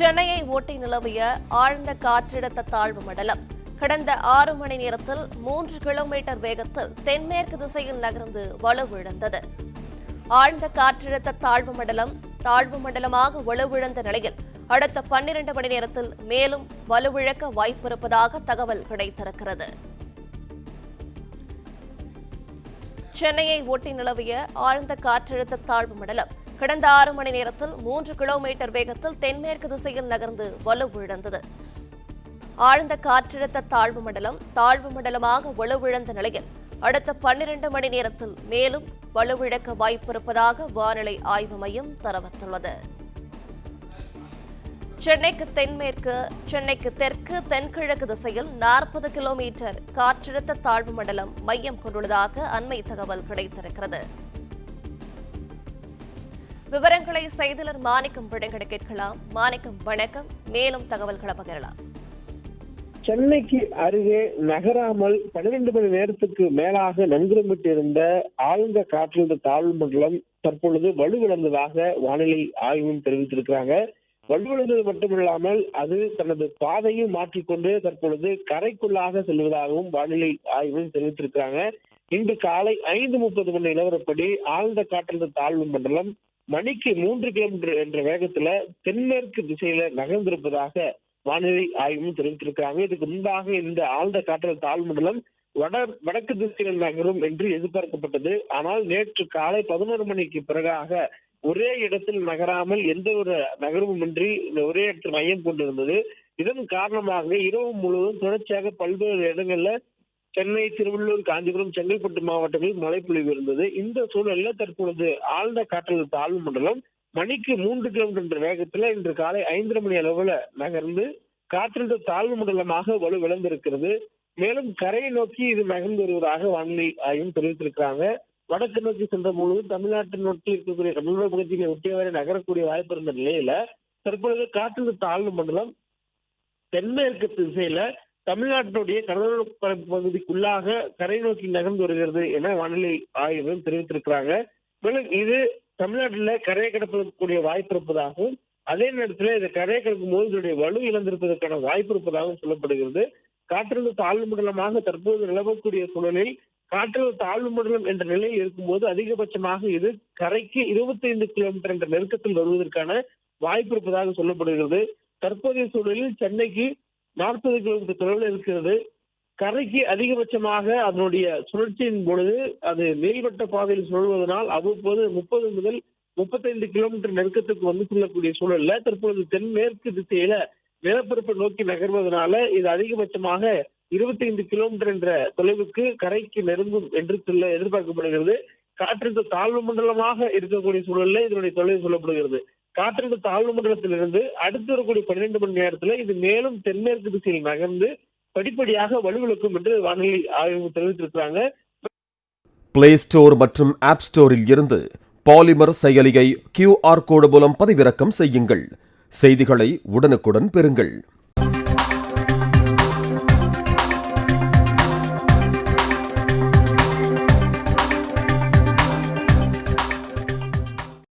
சென்னையை ஒட்டி நிலவிய ஆழ்ந்த காற்றழுத்த தாழ்வு மண்டலம். கடந்த ஆறு மணி நேரத்தில் மூன்று கிலோமீட்டர் வேகத்தில் தென்மேற்கு திசையில் நகர்ந்து வலுவிழந்தது. ஆழ்ந்த காற்றழுத்த தாழ்வு மண்டலம் தாழ்வு மண்டலமாக வலுவிழந்த நிலையில் அடுத்த பன்னிரண்டு மணி நேரத்தில் மேலும் வலுவிழக்க வாய்ப்பிருப்பதாக தகவல் கிடைத்திருக்கிறது. சென்னையை ஒட்டி நிலவிய ஆழ்ந்த காற்றழுத்த தாழ்வு மண்டலம் கடந்த ஆறு மணி நேரத்தில் மூன்று கிலோமீட்டர் வேகத்தில் தென்மேற்கு திசையில் நகர்ந்து வலுவிழந்தது ஆழ்ந்த காற்றழுத்த தாழ்வு மண்டலம் தாழ்வு மண்டலமாக வலுவிழந்த நிலையில் அடுத்த பன்னிரண்டு மணி நேரத்தில் மேலும் வலுவிழக்க வாய்ப்பிருப்பதாக வானிலை ஆய்வு மையம் தெரிவித்துள்ளது. சென்னைக்கு தென்மேற்கு சென்னைக்கு தெற்கு தென்கிழக்கு திசையில் நாற்பது கிலோமீட்டர் காற்றழுத்த தாழ்வு மண்டலம் மையம் கொண்டுள்ளதாக அண்மை தகவல் கிடைத்திருக்கிறது. விவரங்களை செய்திலர் மாணிக்கம் வழங்கிட கேட்கலாம். மாணிக்கம் வணக்கம். மேலும் தகவல்களை பகிரலாம். சென்னைக்கு அருகே நகராமல் பன்னிரண்டு மணி நேரத்துக்கு மேலாக நன்குரமிட்டிருந்த ஆழ்ந்த காற்றழுத்த தாழ்வு மண்டலம் தற்பொழுது வலுவிழந்ததாக வானிலை ஆய்வும் தெரிவித்திருக்கிறாங்க. வலுவிழந்தது மட்டுமில்லாமல் அது தனது பாதையும் மாற்றிக்கொண்டு தற்பொழுது கரைக்குள்ளாக செல்வதாகவும் வானிலை ஆய்வும் தெரிவித்திருக்கிறாங்க. இன்று காலை ஐந்து முப்பது மணி நிலவரப்படி ஆழ்ந்த காற்றழுத்த தாழ்வு மண்டலம் மணிக்கு மூன்று கிலோமீட்டர் என்ற வேகத்துல தென்மேற்கு திசையில நகர்ந்திருப்பதாக வானிலை ஆய்வும் தெரிவித்திருக்கிறாங்க. இதுக்கு முன்பாக இந்த ஆழ்ந்த காற்றல் தாழ்மண்டலம் வட வடக்கு திசையில் நகரும் என்று எதிர்பார்க்கப்பட்டது. ஆனால் நேற்று காலை பதினோரு மணிக்கு பிறகாக ஒரே இடத்தில் நகராமல் எந்த ஒரு நகரமும் இன்றி இந்த ஒரே இடத்தில் மையம் கொண்டிருந்தது. இதன் காரணமாக இரவு முழுவதும் தொடர்ச்சியாக பல்வேறு இடங்கள்ல சென்னை திருவள்ளூர் காஞ்சிபுரம் செங்கல்பட்டு மாவட்டங்களில் மழை பொழிவு இருந்தது. இந்த சூழலில் தற்பொழுது ஆழ்ந்த காற்றழுத்த தாழ்வு மண்டலம் மணிக்கு மூன்று கிலோமீட்டர் என்ற வேகத்துல இன்று காலை ஐந்தரை மணி அளவுல நகர்ந்து காற்றழுத்த தாழ்வு மண்டலமாக வலுவிழந்திருக்கிறது மேலும் கரையை நோக்கி இது நகர்ந்து வருவதாக வானிலை ஆய்வும் தெரிவித்திருக்கிறாங்க. வடக்கு நோக்கி சென்ற பொழுது தமிழ்நாட்டை நோக்கி இருக்கக்கூடிய தமிழக பகுதியை ஒட்டியவரை நகரக்கூடிய வாய்ப்பு இருந்த நிலையில தற்பொழுது காற்றழுத்த தாழ்வு மண்டலம் தென்மேற்கு திசையில தமிழ்நாட்டினுடைய கடலோர பகுதிக்குள்ளாக கரை நோக்கி நகர்ந்து வருகிறது என வானிலை ஆய்வு தெரிவித்திருக்கிறாங்க. மேலும் இது தமிழ்நாட்டில் கரையை கடப்பதற்குரிய வாய்ப்பு இருப்பதாகவும் அதே நேரத்தில் இந்த கரையை கடக்கும் போது இதனுடைய வலு இழந்திருப்பதற்கான வாய்ப்பு இருப்பதாகவும் சொல்லப்படுகிறது. காற்றழுத்த தாழ்வு மண்டலமாக தற்போது நிலவக்கூடிய சூழலில் காற்றழுத்த தாழ்வு மண்டலம் என்ற நிலையில் இருக்கும்போது அதிகபட்சமாக இது கரைக்கு இருபத்தைந்து கிலோமீட்டர் என்ற நெருக்கத்தில் வருவதற்கான வாய்ப்பு இருப்பதாக சொல்லப்படுகிறது. தற்போதைய சூழலில் சென்னைக்கு நாற்பது கிலோமீட்டர் தொலைவில் இருக்கிறது. கரைக்கு அதிகபட்சமாக அதனுடைய சுழற்சியின் பொழுது அது நீள்வட்ட பாதையில் சுழல்வதனால் அவ்வப்போது முப்பது முதல் முப்பத்தைந்து கிலோமீட்டர் நெருக்கத்துக்கு வந்து செல்லக்கூடிய சூழல்ல தற்பொழுது தென்மேற்கு திசையில நிலப்பரப்பை நோக்கி நகர்வதனால இது அதிகபட்சமாக இருபத்தைந்து கிலோமீட்டர் என்ற தொலைவுக்கு கரைக்கு நெருங்கும் என்று சொல்ல எதிர்பார்க்கப்படுகிறது. காற்றழுத்த தாழ்வு மண்டலமாக இருக்கக்கூடிய சூழல்ல இதனுடைய தொலைவு சொல்லப்படுகிறது. காற்றழுத்த தாழ்வு மண்டலத்திலிருந்து அடுத்து வரக்கூடிய பன்னிரண்டு மணி நேரத்துல இது மேலும் தென்மேற்கு திசையில் நகர்ந்து படிப்படியாக வலுவிழக்கும் என்று வானிலை ஆய்வு தெரிவித்திருக்கிறாங்க. பிளே ஸ்டோர் மற்றும் ஆப் ஸ்டோரில் இருந்து பாலிமர் செயலியை கியூஆர் கோடு மூலம் பதிவிறக்கம் செய்யுங்கள். செய்திகளை உடனுக்குடன் பெறுங்கள்.